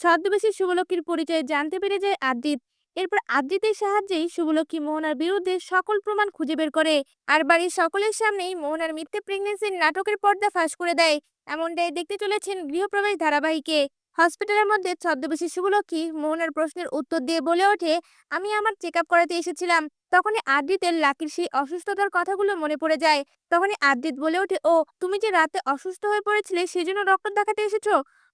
ছদ্মবেশী শুভলক্ষীর পরিচয় জানতে পেরে যায় আদ্রিত এরপর আদ্রিতের সাহায্যেই শুভলক্ষী মোহনার বিরুদ্ধে সকল প্রমাণ খুঁজে বের করে আর বাড়ির সকলের সামনেই মোহনার মিথ্যে প্রেগনেন্সির নাটকের পর্দা ফাঁস করে দেয়। এমনটাই দেখতে চলেছেন গৃহপ্রবেশ ধারাবাহিকে। হসপিটালের মধ্যে ছদ্মবেশী শুভলক্ষী মোহনার প্রশ্নের উত্তর দিয়ে বলে ওঠে, আমি আমার চেক আপ করাতে এসেছিলাম। তখনই আদ্রিতের লাকির সেই অসুস্থতার কথাগুলো মনে পড়ে যায়। তখনই আদ্রিত বলে ওঠে, ও, তুমি যে রাতে অসুস্থ হয়ে পড়েছিলে সেজন্য ডক্টর দেখাতে এসেছ?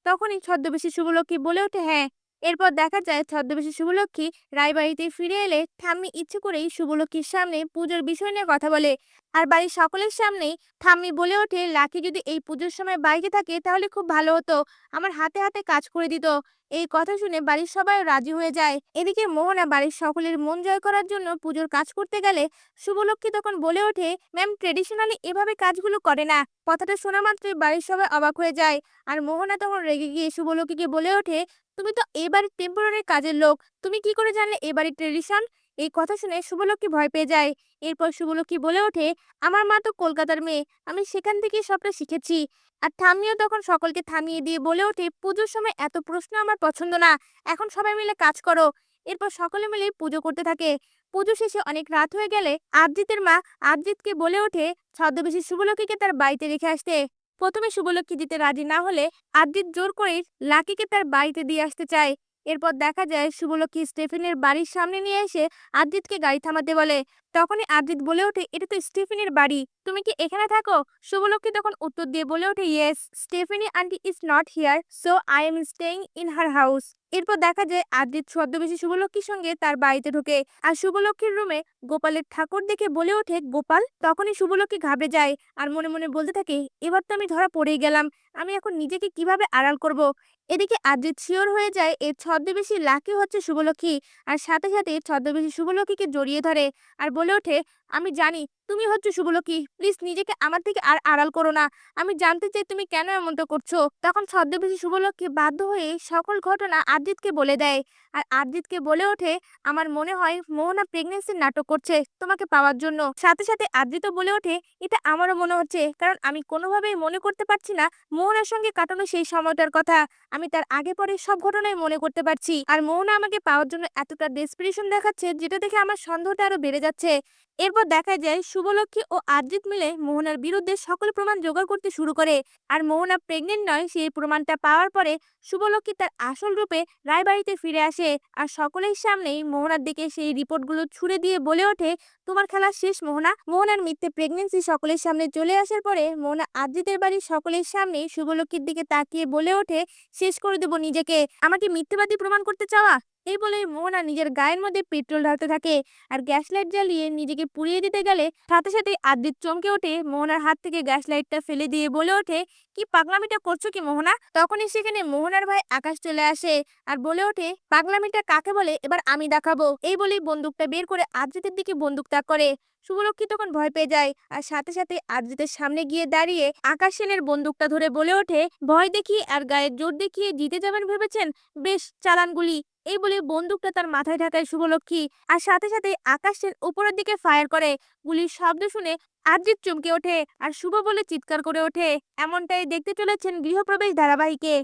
তখনই ছদ্মবেশী শুভলক্ষী বলে ওঠে হ্যাঁ এরপর দেখা যায় ছদ্মবেশী শুভলক্ষী রায়বাড়িতে ফিরে এলে ঠাম্মি ইচ্ছে করেই শুভলক্ষীর সামনে পুজোর বিষয় নিয়ে কথা বলে। আর বাড়ির সকলের সামনেই ঠাম্মি বলে ওঠে, লাকি যদি এই পুজোর সময় বাইরে থাকে তাহলে খুব ভালো হতো। আমার হাতে হাতে কাজ করে দিত। এই কথা শুনে বাড়ির সবাই রাজি হয়ে যায়। এদিকে মোহনা বাড়ির সকলের মন জয় করার জন্য পুজোর কাজ করতে গেলে শুভলক্ষ্মী তখন বলে ওঠে, ম্যাম ট্রেডিশনালি এভাবে কাজগুলো করে না। কথাটা শোনা মাত্রই বাড়ির সবাই অবাক হয়ে যায়। আর মোহনা তখন রেগে গিয়ে শুভলক্ষ্মীকে বলে ওঠে তুমি তো এ বাড়ির টেম্পোরারি কাজের লোক। তুমি কি করে জানলে এ বাড়ির ট্রেডিশন এই কথা শুনে শুভলক্ষ্মী ভয় পেয়ে যায়। এরপর শুভলক্ষ্মী বলে ওঠে, আমার মা তো কলকাতার মেয়ে। আমি সেখান থেকে সবটা শিখেছি। আর ঠাম্মিও তখন সকলকে থামিয়ে দিয়ে বলে ওঠে, পুজোর সময় এত প্রশ্ন আমার পছন্দ না। এখন সবাই মিলে কাজ করো। এরপর সকলে মিলে পুজো করতে থাকে। পুজো শেষে অনেক রাত হয়ে গেলে আবজিতের মা আবজিৎকে বলে ওঠে, ছদ্মবেশী শুভলক্ষীকে তার বাড়িতে রেখে আসতে। প্রথমে শুভলক্ষ্মী দিতে রাজি না হলে আদ্রিত জোর করে লাকিকে তার বাড়িতে দিয়ে আসতে চায়। এরপর দেখা যায় শুভলক্ষ্মী স্টেফেনের বাড়ির সামনে নিয়ে এসে আদ্রিতকে গাড়ি থামাতে বলে। তখনই আদ্রিত বলে ওঠে, এটা তো স্টেফেনের বাড়ি, তুমি কি এখানে থাকো? শুভলক্ষ্মী তখন উত্তর দিয়ে বলে ওঠে yes Stephanie aunty is not here so I am staying in her house এরপর দেখা যায় আদ্রিত ছদ্মবেশী শুভলক্ষীর সঙ্গে তার বাড়িতে ঢোকে আর শুভলক্ষীর রুমে গোপালের ঠাকুর দেখে বলে ওঠে, গোপাল, তখনই শুভলক্ষী ঘাবড়ে যায় আর মনে মনে বলতে থাকে, এবার তো আমি ধরা পড়েই গেলাম, আমি এখন নিজেকে কীভাবে আড়াল করব? এদিকে আদ্রিত শিওর হয়ে যায় এর ছদ্মবেশী লাকি হচ্ছে শুভলক্ষী আর সাথে সাথে ছদ্মবেশী শুভলক্ষীকে জড়িয়ে ধরে আর বলে ওঠে, আমি জানি তুমি হচ্ছে শুভলক্ষী প্লিজ নিজেকে আমার থেকে আর আড়াল করো না। আমি জানতে চাই তুমি কেন এমনটা করছ। তখন ছদ্মবেশী শুভলক্ষী বাধ্য হয়ে সকল ঘটনা আদ্রিতকে বলে দেয়। আর আদ্রিতকে বলে ওঠে, আমার মনে হয় মোহনা প্রেগনেন্সির নাটক করছে তোমাকে পাওয়ার জন্য। সাথে সাথে আদ্রিত বলে ওঠে, এটা আমারও মনে হচ্ছে, কারণ আমি কোনোভাবেই মনে করতে পারছি না মোহনার সঙ্গে কাটানো সেই সময়টার কথা। আমি তার আগে পরে সব ঘটনাই মনে করতে পারছি। আর মোহনা আমাকে পাওয়ার জন্য এতটা ডেসপিরেশন দেখাচ্ছে, যেটা দেখে আমার সন্দেহটা আরও বেড়ে যাচ্ছে। এরপর দেখা যায় শুভলক্ষী ও আদ্রিত মিলে মোহনার বিরুদ্ধে সকল প্রমাণ জোগাড় করতে শুরু করে। আর মোহনা প্রেগনেন্ট নয়, সেই প্রমাণটা পাওয়ার পরে শুভলক্ষী তার আসল রূপে রায়বাড়িতে ফিরে আসে। আর সকলের সামনেই মোহনার দিকে সেই রিপোর্টগুলো ছুড়ে দিয়ে বলে ওঠে, তোমার খেলা শেষ, মোহনা। মোহনার মিথ্যে প্রেগনেন্সি সকলের সামনে চলে আসার পরে মোহনা আদ্রিতের বাড়ি সকলের সামনে শুভলক্ষীর দিকে তাকিয়ে বলে ওঠে, শেষ করে দেবো নিজেকে। আমাকে মিথ্যেবাদী প্রমাণ করতে চাওয়া? এই বলে মোহনা নিজের গায়ের মধ্যে পেট্রোল ঢালতে থাকে আর গ্যাস লাইট জ্বালিয়ে নিজেকে পুড়িয়ে দিতে গেলে সাথে সাথে আদ্রিত চমকে ওঠে। মোহনার হাত থেকে গ্যাস লাইটটা ফেলে দিয়ে বলে ওঠে, কি পাগলামিটা করছ কি মোহনা? তখনই সেখানে মোহনার ভাই আকাশ চলে আসে আর বলে ওঠে, পাগলামিটা কাকে বলে? এবার আমি দেখাবো। এই বলেই বন্দুকটা বের করে আদ্রিতের দিকে বন্দুক তাক করে। শুভলক্ষী তখন ভয় পেয়ে যায়। আর সাথে সাথে আদ্রিতের সামনে গিয়ে দাঁড়িয়ে আকাশ সেনের বন্দুকটা ধরে বলে ওঠে, ভয় দেখিয়ে আর গায়ের জোর দেখিয়ে জিতে যাবেন ভেবেছেন? বেশ, চালান গুলি। এই বলে বন্দুকটা তার মাথায় ঢাকায় শুভলক্ষী আর সাথে সাথে আকাশ সেন উপরের দিকে ফায়ার করে। গুলির শব্দ শুনে আদ্রিত চমকে ওঠে আর শুভ বলে চিৎকার করে ওঠে। এমনটাই দেখতে চলেছেন গৃহপ্রবেশ ধারাবাহিকে।